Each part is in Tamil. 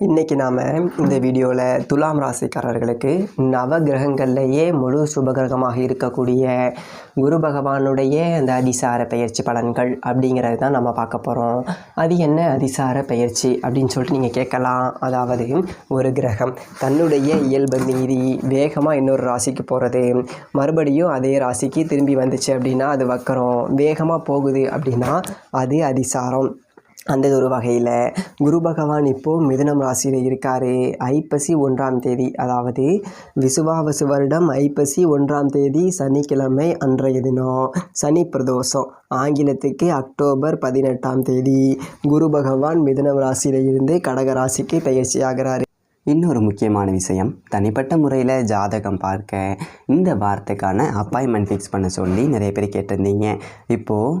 இன்றைக்கி நாம் இந்த வீடியோவில் துலாம் ராசிக்காரர்களுக்கு நவ கிரகங்கள்லேயே முழு சுபகிரகமாக இருக்கக்கூடிய குரு பகவானுடைய அந்த அதிசார பயிற்சி பலன்கள் அப்படிங்கிறது தான் நம்ம பார்க்க போகிறோம் அது என்ன அதிசார பயிற்சி அப்படின்னு சொல்லிட்டு நீங்கள் கேட்கலாம். அதாவது ஒரு கிரகம் தன்னுடைய இயல்பு மீறி வேகமாக இன்னொரு ராசிக்கு போகிறது மறுபடியும் அதே ராசிக்கு திரும்பி வந்துச்சு அப்படின்னா அது வக்கரம். வேகமாக போகுது அப்படின்னா அது அதிசாரம். அந்த ஒரு வகையில் குரு பகவான் இப்போது மிதுனம் ராசியில் இருக்கார். ஐப்பசி ஒன்றாம் தேதி அதாவது விசுவாவசு வருடம் ஐப்பசி ஒன்றாம் தேதி சனிக்கிழமை அன்றைய தினம் சனி பிரதோஷம் ஆங்கிலத்துக்கு அக்டோபர் பதினெட்டாம் தேதி. குரு பகவான் மிதுனம் ராசியில் இருந்து கடக ராசிக்கு பயிற்சி ஆகிறாரு. இன்னொரு முக்கியமான விஷயம் தனிப்பட்ட முறையில் ஜாதகம் பார்க்க. இந்த வாரத்துக்கான அப்பாயின்மெண்ட் ஃபிக்ஸ் பண்ண சொல்லி நிறைய பேர் கேட்டிருந்தீங்க. இப்போது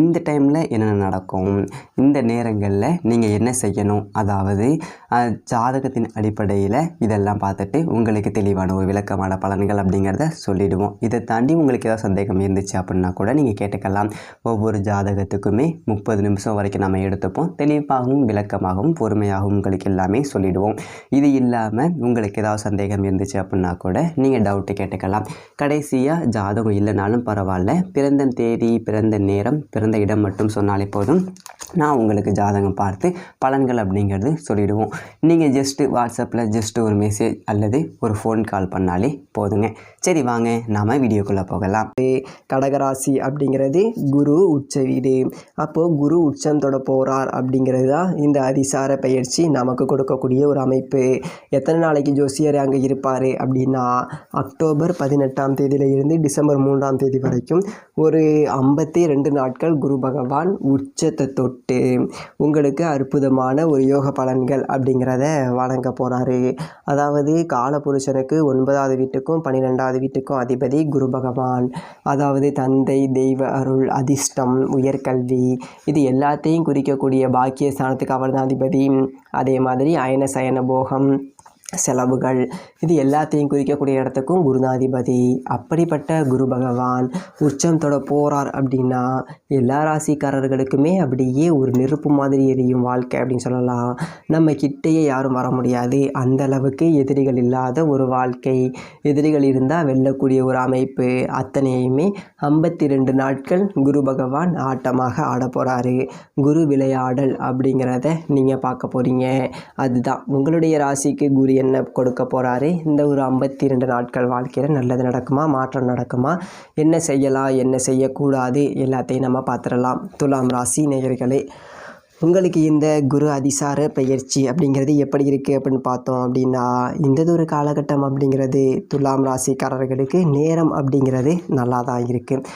இந்த டைமில் என்னென்ன நடக்கும்? இந்த நேரங்களில் நீங்கள் என்ன செய்யணும்? அதாவது ஜாதகத்தின் அடிப்படையில் இதெல்லாம் பார்த்துட்டு உங்களுக்கு தெளிவான ஒரு விளக்கமான பலன்கள் அப்படிங்கிறத சொல்லிவிடுவோம் இதை தாண்டி உங்களுக்கு ஏதாவது சந்தேகம் இருந்துச்சு அப்படின்னா கூட நீங்கள் கேட்டுக்கலாம். ஒவ்வொரு ஜாதகத்துக்குமே முப்பது நிமிஷம் வரைக்கும் நம்ம எடுத்துப்போம். தெளிவாகவும் விளக்கமாகவும் பொறுமையாகவும் உங்களுக்கு எல்லாமே சொல்லிவிடுவோம் இது இல்லாமல் உங்களுக்கு ஏதாவது சந்தேகம் இருந்துச்சு அப்படின்னா கூட நீங்கள் டவுட்டு கேட்டுக்கலாம். கடைசியாக ஜாதகம் இல்லைனாலும் பரவாயில்ல. பிறந்த தேதி பிறந்த நேரம் பிறந்த இடம் மட்டும் சொன்னாலே போதும். நான் உங்களுக்கு ஜாதகம் பார்த்து பலன்கள் அப்படிங்கிறது சொல்லிவிடுவோம் நீங்கள் ஜஸ்ட்டு வாட்ஸ்அப்பில் ஜஸ்ட்டு ஒரு மெசேஜ் அல்லது ஒரு ஃபோன் கால் பண்ணாலே போதுங்க. சரி வாங்க நாம் வீடியோக்குள்ளே போகலாம். கடகராசி அப்படிங்கிறது குரு உச்ச வீடு. அப்போது குரு உச்சம் தொட போகிறார் அப்படிங்கிறது தான் இந்த அதிசார பயிற்சி நமக்கு கொடுக்கக்கூடிய ஒரு அமைப்பு. எத்தனை நாளைக்கு ஜோசியர் அங்கே இருப்பார் அப்படின்னா அக்டோபர் பதினெட்டாம் தேதியிலிருந்து டிசம்பர் மூன்றாம் தேதி வரைக்கும் ஒரு ஐம்பத்தி ரெண்டு நாட்கள் குரு பகவான் உச்சத்தை தொட்டு உங்களுக்கு அற்புதமான ஒரு யோக பலன்கள் அப்படிங்கிறத வழங்க போகிறாரு அதாவது காலபுருஷனுக்கு ஒன்பதாவது வீட்டுக்கும் பன்னிரெண்டாவது வீட்டுக்கும் அதிபதி குரு பகவான். அதாவது தந்தை தெய்வ அருள் அதிர்ஷ்டம் உயர்கல்வி இது எல்லாத்தையும் குறிக்கக்கூடிய பாக்கிய ஸ்தானத்துக்கு அவர் தான் அதிபதி. அதே மாதிரி அயன சயன போகம் செலவுகள். இது எல்லாத்தையும் குறிக்கக்கூடிய இடத்துக்கும் குருநாதிபதி. அப்படிப்பட்ட குரு பகவான் உச்சம் தொட போகிறார் அப்படின்னா எல்லா ராசிக்காரர்களுக்குமே அப்படியே ஒரு நெருப்பு மாதிரி எரியும் வாழ்க்கை அப்படின்னு சொல்லலாம். நம்ம கிட்டேயே யாரும் வர முடியாது. அந்த அளவுக்கு எதிரிகள் இல்லாத ஒரு வாழ்க்கை. எதிரிகள் இருந்தால் வெல்லக்கூடிய ஒரு அமைப்பு. அத்தனையுமே ஐம்பத்தி ரெண்டு நாட்கள் குரு பகவான் ஆட்டமாக ஆட போகிறாரு குரு விளையாடல் அப்படிங்கிறத நீங்கள் பார்க்க போகிறீங்க அதுதான். உங்களுடைய ராசிக்கு குரு என்ன கொடுக்க போகிறாரு இந்த ஒரு ஐம்பத்தி ரெண்டு நாட்கள் வாழ்க்கையில் நல்லது நடக்குமா? மாற்றம் நடக்குமா? என்ன செய்யலாம்? என்ன செய்யக்கூடாது? எல்லாத்தையும் நம்ம பார்த்துடலாம். துலாம் ராசி நேயர்களே உங்களுக்கு இந்த குரு அதிசார பயிற்சி அப்படிங்கிறது எப்படி இருக்குது அப்படின்னு பார்த்தோம் அப்படின்னா இந்த ஒரு காலகட்டம் அப்படிங்கிறது துலாம் ராசிக்காரர்களுக்கு நேரம் அப்படிங்கிறது நல்லா தான் இருக்குது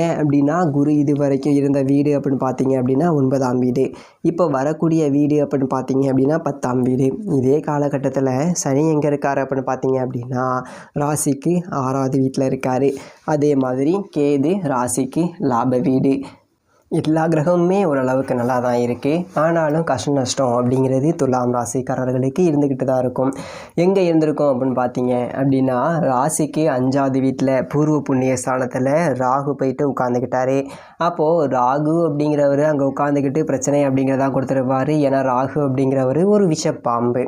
ஏன் அப்படின்னா குரு இது வரைக்கும் இருந்த வீடு அப்படின்னு பார்த்தீங்க அப்படின்னா ஒன்பதாம் வீடு. இப்போ வரக்கூடிய வீடு அப்படின்னு பார்த்தீங்க அப்படின்னா பத்தாம் வீடு. இதே காலகட்டத்தில் சனி எங்கே இருக்கார் அப்படின்னு பார்த்தீங்க அப்படின்னா ராசிக்கு ஆறாவது வீட்டில் இருக்கார். அதே மாதிரி கேது ராசிக்கு லாப வீடு. எல்லா கிரகமுமே ஓரளவுக்கு நல்லா தான் இருக்குது ஆனாலும் கஷ்ட நஷ்டம் அப்படிங்கிறது துலாம் ராசிக்காரர்களுக்கு இருந்துக்கிட்டு தான் இருக்கும். எங்கே இருந்திருக்கும் அப்படின்னு பார்த்தீங்க அப்படின்னா ராசிக்கு அஞ்சாவது வீட்டில் பூர்வ புண்ணிய ஸ்தானத்தில் ராகு போயிட்டு உட்காந்துக்கிட்டாரு அப்போது ராகு அப்படிங்கிறவர் அங்கே உட்காந்துக்கிட்டு பிரச்சனை அப்படிங்கிறதா கொடுத்துருப்பாரு. ஏன்னா ராகு அப்படிங்கிறவர் ஒரு விஷப்பாம்பு.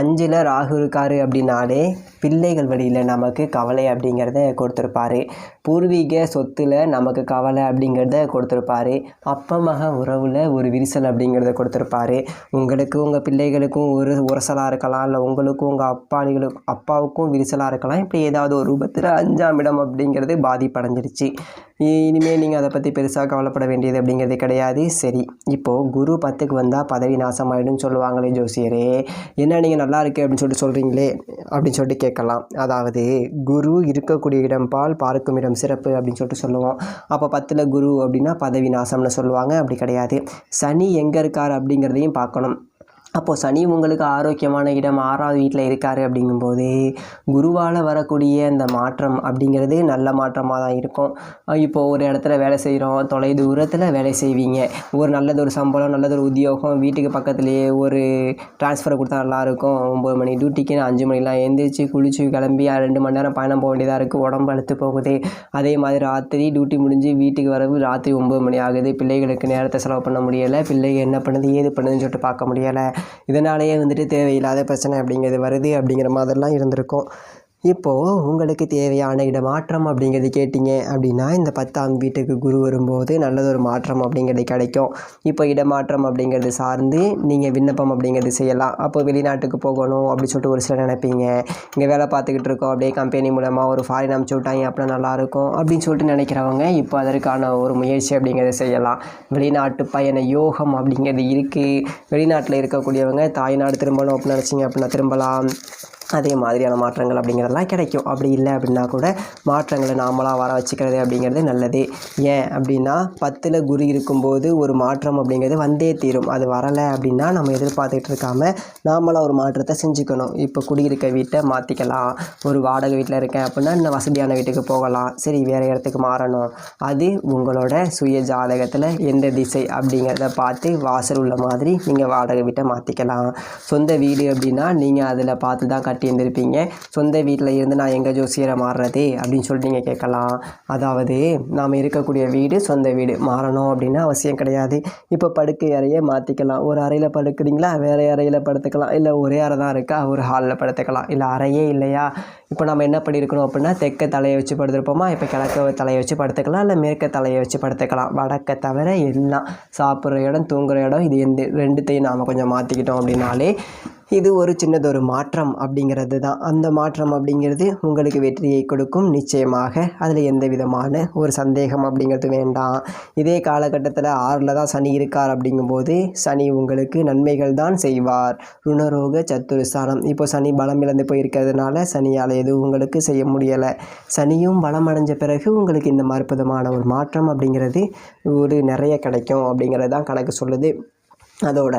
அஞ்சில் ராகு இருக்காரு அப்படின்னாலே பிள்ளைகள் வழியில் நமக்கு கவலை அப்படிங்கிறத கொடுத்துருப்பாரு. பூர்வீக சொத்தில் நமக்கு கவலை அப்படிங்கிறத கொடுத்துருப்பாரு. அப்பா மக உறவில் ஒரு விரிசல் அப்படிங்கிறத கொடுத்துருப்பாரு. உங்களுக்கு உங்கள் பிள்ளைகளுக்கும் ஒரு உரசலாக இருக்கலாம் இல்லை உங்களுக்கும் உங்கள் அப்பாளிகளுக்கு அப்பாவுக்கும் விரிசலாக இருக்கலாம். இப்படி ஏதாவது ஒரு ரூபத்தில் அஞ்சாம் இடம் அப்படிங்கிறது பாதிப்படைஞ்சிருச்சு. இனிமேல் நீங்கள் அதை பற்றி பெருசாக கவலைப்பட வேண்டியது அப்படிங்கிறது கிடையாது. சரி இப்போது குரு பத்துக்கு வந்தால் பதவி நாசமாயிடும்னு சொல்லுவாங்களே ஜோசியரே. என்ன நீங்கள் நல்லா இருக்கு அப்படின்னு சொல்லிட்டு சொல்கிறீங்களே அப்படின்னு சொல்லிட்டு கேட்கலாம். அதாவது குரு இருக்கக்கூடிய இடம் பால் பார்க்கும் இடம் சிறப்பு அப்படின்னு சொல்லிட்டு சொல்லுவோம். அப்போ பத்தில் குரு அப்படின்னா பதவி நாசம்னு சொல்லுவாங்க. அப்படி கிடையாது. சனி எங்கே இருக்கார் அப்படிங்கிறதையும் பார்க்கணும். அப்போது சனி உங்களுக்கு ஆரோக்கியமான இடம் ஆறாவது வீட்டில் இருக்கார் அப்படிங்கும்போது குருவால் வரக்கூடிய அந்த மாற்றம் அப்படிங்கிறது நல்ல மாற்றமாக தான் இருக்கும். இப்போது ஒரு இடத்துல வேலை செய்கிறோம் தொலை தூரத்தில் வேலை செய்வீங்க. ஒரு நல்லது ஒரு சம்பளம் நல்லது ஒரு உத்தியோகம் வீட்டுக்கு பக்கத்துலேயே ஒரு ட்ரான்ஸ்ஃபர் கொடுத்தா நல்லாயிருக்கும். ஒம்பது மணி டியூட்டிக்கு அஞ்சு மணிலாம் எழுந்திரிச்சு குளிச்சு கிளம்பி ரெண்டு மணி நேரம் பயணம் போக வேண்டியதாக இருக்குது உடம்பு அழுத்து போகுது. அதே மாதிரி ராத்திரி டியூட்டி முடிஞ்சு வீட்டுக்கு வரவு ராத்திரி ஒம்பது மணி ஆகுது. பிள்ளைகளுக்கு நேரத்தை செலவு பண்ண முடியலை. பிள்ளைங்க என்ன பண்ணுது ஏது பண்ணுதுன்னு சொல்லிட்டு பார்க்க முடியலை. இதனாலேயே வந்துட்டு தேவையில்லாத பிரச்சனை அப்படிங்கிறது வருது அப்படிங்கிற மாதிரிலாம் இருந்திருக்கும். இப்போது உங்களுக்கு தேவையான இடமாற்றம் அப்படிங்கிறது கேட்டிங்க அப்படின்னா இந்த பத்தாம் வீட்டுக்கு குரு வரும்போது நல்லதொரு மாற்றம் அப்படிங்கிறது கிடைக்கும். இப்போ இடமாற்றம் அப்படிங்கிறது சார்ந்து நீங்கள் விண்ணப்பம் அப்படிங்கிறது செய்யலாம். அப்போ வெளிநாட்டுக்கு போகணும் அப்படின்னு சொல்லிட்டு ஒரு சிலர் நினைப்பீங்க. இங்கே வேலை பார்த்துக்கிட்டு இருக்கோம் அப்படியே கம்பெனி மூலமாக ஒரு ஃபாரின் அனுப்பிச்சி விட்டாங்க அப்படின்னா நல்லாயிருக்கும் அப்படின்னு சொல்லிட்டு நினைக்கிறவங்க இப்போ அதற்கான ஒரு முயற்சி அப்படிங்கிறத செய்யலாம். வெளிநாட்டு பயண யோகம் அப்படிங்கிறது இருக்குது வெளிநாட்டில் இருக்கக்கூடியவங்க தாய்நாடு திரும்பணும் அப்படின்னு நினச்சிங்க அப்படின்னா திரும்பலாம். அதே மாதிரியான மாற்றங்கள் அப்படிங்கிறதெல்லாம் கிடைக்கும். அப்படி இல்லை அப்படின்னா கூட மாற்றங்களை நாமளாக வர வச்சுக்கிறது அப்படிங்கிறது நல்லது. ஏன் அப்படின்னா பத்தில் குரு இருக்கும்போது ஒரு மாற்றம் அப்படிங்கிறது வந்தே தீரும். அது வரலை அப்படின்னா நம்ம எதிர்பார்த்துட்டு இருக்காம நாமளாக ஒரு மாற்றத்தை செஞ்சுக்கணும். இப்போ குடியிருக்க வீட்டை மாற்றிக்கலாம் ஒரு வாடகை வீட்டில் இருக்கேன் அப்படின்னா இன்னும் வசதியான வீட்டுக்கு போகலாம். சரி வேறு இடத்துக்கு மாறணும். அது உங்களோட சுய ஜாதகத்தில் எந்த திசை அப்படிங்கிறத பார்த்து வாசல் உள்ள மாதிரி நீங்கள் வாடகை வீட்டை மாற்றிக்கலாம் சொந்த வீடு அப்படின்னா நீங்கள் அதில் பார்த்து தான் கட் கட்டி இருந்திருப்பீங்க. சொந்த வீட்டில் இருந்து நான் எங்கே ஜோசியரை மாறுறது? அப்படின்னு சொல்லிட்டு நீங்கள் கேட்கலாம். அதாவது நாம் இருக்கக்கூடிய வீடு சொந்த வீடு. மாறணும் அப்படின்னு அவசியம் கிடையாது. இப்போ படுக்கை அறையை மாற்றிக்கலாம் ஒரு அறையில் படுக்கிறீங்களா? வேறு அறையில் படுத்துக்கலாம். இல்லை ஒரே அறை தான் இருக்கா? ஒரு ஹாலில் படுத்துக்கலாம். இல்லை அறையே இல்லையா? இப்போ நம்ம என்ன பண்ணியிருக்கணும் அப்படின்னா தெற்க தலையை வச்சு படுத்திருப்போமா? இப்போ கிழக்க தலையை வச்சு படுத்துக்கலாம். இல்லை மேற்க தலையை வச்சு படுத்துக்கலாம். வடக்க தவிர எல்லாம். சாப்பிட்ற இடம் தூங்குற இடம் இது எந்த ரெண்டுத்தையும் நாம் கொஞ்சம் மாற்றிக்கிட்டோம் அப்படின்னாலே இது ஒரு சின்னதொரு மாற்றம் அப்படிங்கிறது தான் அந்த மாற்றம் அப்படிங்கிறது உங்களுக்கு வெற்றியை கொடுக்கும். நிச்சயமாக அதில் எந்த விதமான ஒரு சந்தேகம் அப்படிங்கிறது வேண்டாம். இதே காலகட்டத்தில் ஆறில் தான் சனி இருக்கார் அப்படிங்கும்போது சனி உங்களுக்கு நன்மைகள் தான் செய்வார். ருணரோக சத்துருஸ்தானம். இப்போ சனி பலம் இழந்து போயிருக்கிறதுனால சனியால் எதுவும் உங்களுக்கு செய்ய முடியலை. சனியும் பலம் அடைஞ்ச பிறகு உங்களுக்கு இந்த அற்புதமான ஒரு மாற்றம் அப்படிங்கிறது ஒரு நிறைய கிடைக்கும் அப்படிங்கிறது தான் கணக்கு சொல்லுது. அதோட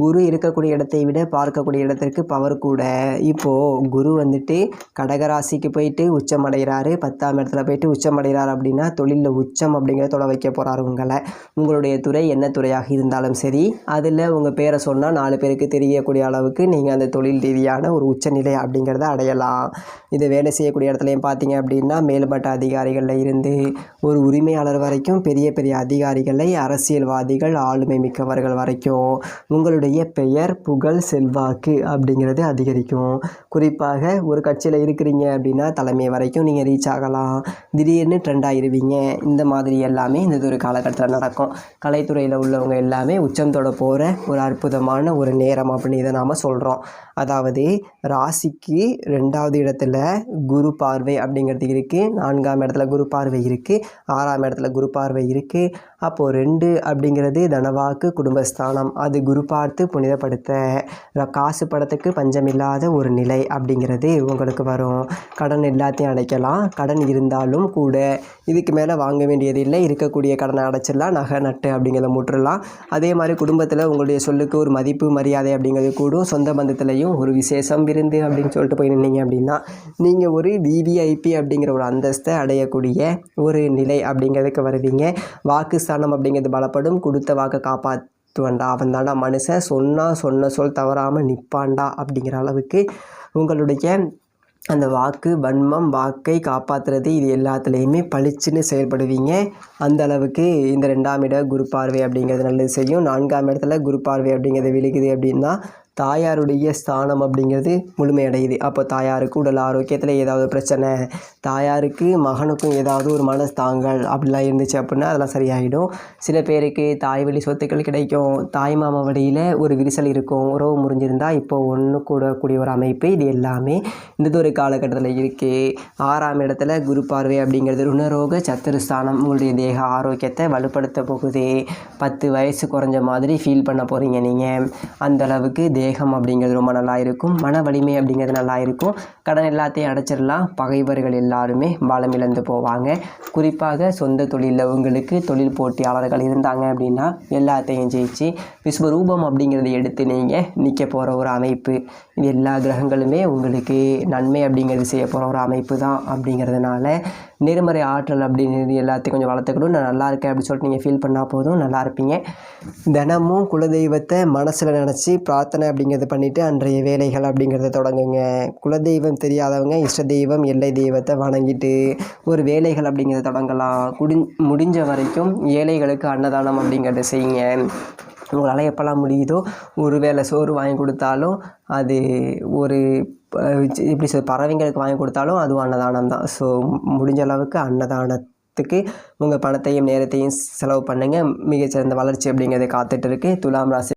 குரு இருக்கக்கூடிய இடத்தை விட பார்க்கக்கூடிய இடத்திற்கு பவர் கூட. இப்போது குரு வந்துட்டு கடகராசிக்கு போயிட்டு உச்சம் அடைகிறாரு. பத்தாம் இடத்துல போயிட்டு உச்சம் அடைகிறார் அப்படின்னா தொழிலில் உச்சம் அப்படிங்கிறத தொலை வைக்க போகிறாரு உங்களை. உங்களுடைய துறை என்ன துறையாக இருந்தாலும் சரி அதில் உங்கள் பேரை சொன்னால் நாலு பேருக்கு தெரியக்கூடிய அளவுக்கு நீங்கள் அந்த தொழில் ரீதியான ஒரு உச்சநிலை அப்படிங்கிறத அடையலாம். இது வேலை செய்யக்கூடிய இடத்துலையும் பார்த்தீங்க அப்படின்னா மேல்மட்ட அதிகாரிகளில் இருந்து ஒரு உரிமையாளர் வரைக்கும் பெரிய பெரிய அதிகாரிகளை அரசியல்வாதிகள் ஆளுமை மிக்கவர்கள் வரைக்கும் உங்களுடைய பெயர் புகழ் செல்வாக்கு அப்படிங்கிறது அதிகரிக்கும். குறிப்பாக ஒரு கட்சியில் இருக்கிறீங்க அப்படின்னா தலைமை வரைக்கும் நீங்கள் ரீச் ஆகலாம். திடீர்னு ட்ரெண்ட் ஆயிருவீங்க. இந்த மாதிரி எல்லாமே இந்த ஒரு காலகட்டத்தில் நடக்கும். கலைத்துறையில் உள்ளவங்க எல்லாமே உச்சம் தொட போகிற ஒரு அற்புதமான ஒரு நேரம் அப்படின்னு இதை நாம் சொல்கிறோம் அதாவது ராசிக்கு ரெண்டாவது இடத்துல குரு பார்வை அப்படிங்கிறது இருக்குது நான்காம் இடத்துல குரு பார்வை இருக்குது ஆறாம் இடத்துல குரு பார்வை இருக்குது அப்போது ரெண்டு அப்படிங்கிறது தனவாக்கு குடும்பஸ்தானம். அது குரு பார்த்து புனிதப்படுத்த காசு படத்துக்கு பஞ்சமில்லாத ஒரு நிலை அப்படிங்கிறது உங்களுக்கு வரும். கடன் எல்லாத்தையும் அடைக்கலாம். கடன் இருந்தாலும் கூட இதுக்கு மேலே வாங்க வேண்டியது இல்லை. இருக்கக்கூடிய கடனை அடைச்சிடலாம். நகை நட்டு அப்படிங்கிறத முட்டுறலாம் அதே மாதிரி குடும்பத்தில் உங்களுடைய சொல்லுக்கு ஒரு மதிப்பு மரியாதை அப்படிங்கிறது கூடும். சொந்த பந்தத்துலேயும் ஒரு விசேஷம் விருந்து அப்படின்னு சொல்லிட்டு போய் நின்னீங்க அப்படின்னா நீங்கள் ஒரு விவிஐபி அப்படிங்கிற ஒரு அந்தஸ்தை அடையக்கூடிய ஒரு நிலை அப்படிங்கிறதுக்கு வருவீங்க. வாக்கு ஸ்தானம் அப்படிங்கிறது பலப்படும். கொடுத்த வாக்கை காப்பாற்றுவண்டா. அவன் தாண்டா மனுஷன். சொன்னால் சொன்ன சொல் தவறாமல் நிற்பான்டா அப்படிங்கிற அளவுக்கு உங்களுடைய அந்த வாக்கு வன்மம் வாக்கை காப்பாற்றுறது இது எல்லாத்துலேயுமே பளிச்சுன்னு செயல்படுவீங்க. அந்த அளவுக்கு இந்த ரெண்டாம் இட குரு பார்வை அப்படிங்கிறது நல்லது செய்யும். நான்காம் இடத்துல குரு பார்வை அப்படிங்கிறது விழுகுது அப்படின்னா தாயாருடைய ஸ்தானம் அப்படிங்கிறது முழுமையடையுது. அப்போ தாயாருக்கு உடல் ஆரோக்கியத்தில் ஏதாவது பிரச்சனை தாயாருக்கு மகனுக்கும் ஏதாவது ஒரு மனஸ்தாங்கள் அப்படிலாம் இருந்துச்சு அப்படின்னா அதெல்லாம் சரியாயிடும். சில பேருக்கு தாய் வழி சொத்துக்கள் கிடைக்கும். தாய் மாமா வழியில் ஒரு விரிசல் இருக்கும். உறவு முறிஞ்சிருந்தால் இப்போ ஒன்று கூடக்கூடிய ஒரு அமைப்பு இது எல்லாமே இந்த ஒரு காலகட்டத்தில் இருக்குது ஆறாம் இடத்துல குரு பார்வை அப்படிங்கிறது ருணரோக சத்துருஸ்தானம். உங்களுடைய தேக ஆரோக்கியத்தை வலுப்படுத்த போகுது. பத்து வயசு குறைஞ்ச மாதிரி ஃபீல் பண்ண போகிறீங்க நீங்கள் அந்தளவுக்கு தே தேகம் அப்படிங்கிறது ரொம்ப நல்லா இருக்கும். மன வலிமை அப்படிங்கிறது நல்லா இருக்கும். கடன் எல்லாத்தையும் அடைச்சிடலாம். பகைவர்கள் எல்லாருமே பலம் இழந்து போவாங்க. குறிப்பாக சொந்த தொழிலில் உங்களுக்கு தொழில் போட்டியாளர்கள் இருந்தாங்க அப்படின்னா எல்லாத்தையும் ஜெயிச்சு விஸ்வரூபம் அப்படிங்கிறத எடுத்து நீங்கள் நிற்க போகிற ஒரு அமைப்பு. இது எல்லா கிரகங்களுமே உங்களுக்கு நன்மை அப்படிங்கிறது செய்ய போகிற ஒரு அமைப்பு தான் அப்படிங்கிறதுனால நேர்மறை ஆற்றல் அப்படிங்கிறது எல்லாத்தையும் கொஞ்சம் வளர்த்துக்கணும். நான் நல்லா இருக்கேன் அப்படின்னு சொல்லிட்டு நீங்கள் ஃபீல் பண்ணால் போதும். நல்லா இருப்பீங்க. தினமும் குலதெய்வத்தை மனசில் நினச்சி பிரார்த்தனை அப்படிங்கிறத பண்ணிவிட்டு அன்றைய வேலைகள் அப்படிங்கிறத தொடங்குங்க. குலதெய்வம் தெரியாதவங்க இஷ்ட தெய்வம் எல்லை தெய்வத்தை வணங்கிட்டு ஒரு வேலைகள் அப்படிங்கிறத தொடங்கலாம். குடி முடிஞ்ச வரைக்கும் ஏழைகளுக்கு அன்னதானம் அப்படிங்கிறத செய்யுங்க. உங்களால் எப்போல்லாம் முடியுதோ ஒரு வேளை சோறு வாங்கி கொடுத்தாலும் அது ஒரு எப்படி சொல் பறவைங்களுக்கு வாங்கி கொடுத்தாலும் அதுவும் அன்னதானம் தான். ஸோ முடிஞ்ச அளவுக்கு அன்னதானத்துக்கு உங்கள் பணத்தையும் நேரத்தையும் செலவு பண்ணுங்கள் மிகச்சிறந்த வளர்ச்சி அப்படிங்கிறது காத்துட்டு இருக்கு. துலாம் ராசி